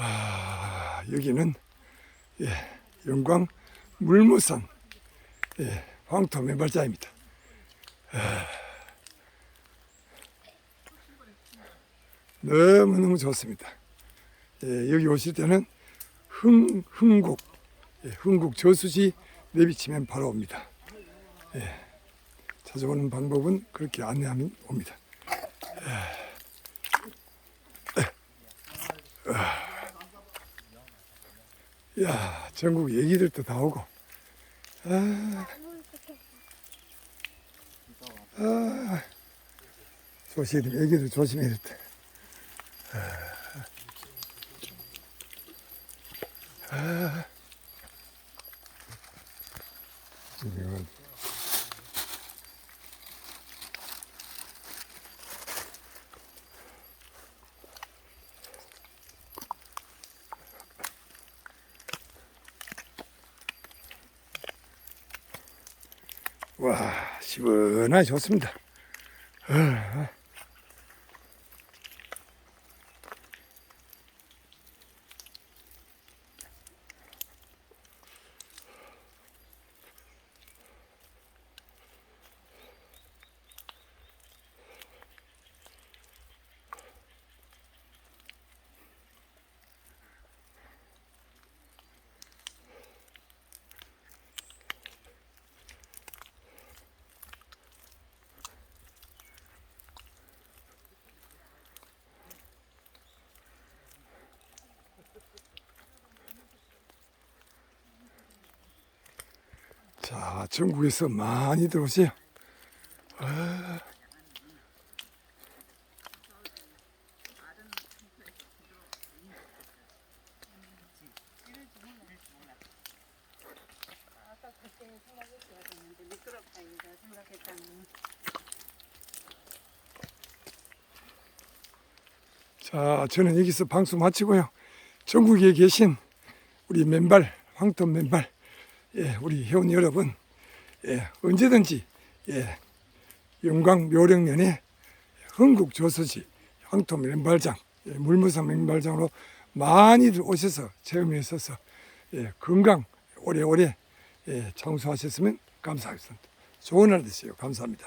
아, 여기는 예, 영광 물무산 예, 황토 맨발자입니다. 아, 너무너무 좋습니다. 예, 여기 오실 때는 흥, 흥국, 예, 흥국 저수지 내비치면 바로 옵니다. 예, 찾아오는 방법은 그렇게 안내하면 옵니다. 야, 전국 얘기들도 다 오고. 아, 아, 조심, 얘기들 조심해야 돼. 아, 이 와, 시원하게 좋습니다. 아, 자, 전국에서 많이 들어오세요. 아. 자, 저는 여기서 방송 마치고요. 전국에 계신 우리 맨발, 황토 맨발, 예, 우리 회원 여러분, 예, 언제든지, 예, 영광 묘령면에 흥국 조서지 황토 맨발장, 예, 물무상 맨발장으로 많이들 오셔서 체험하셔서 예, 건강 오래오래 예, 장수하셨으면 감사하겠습니다. 좋은 날 되세요. 감사합니다.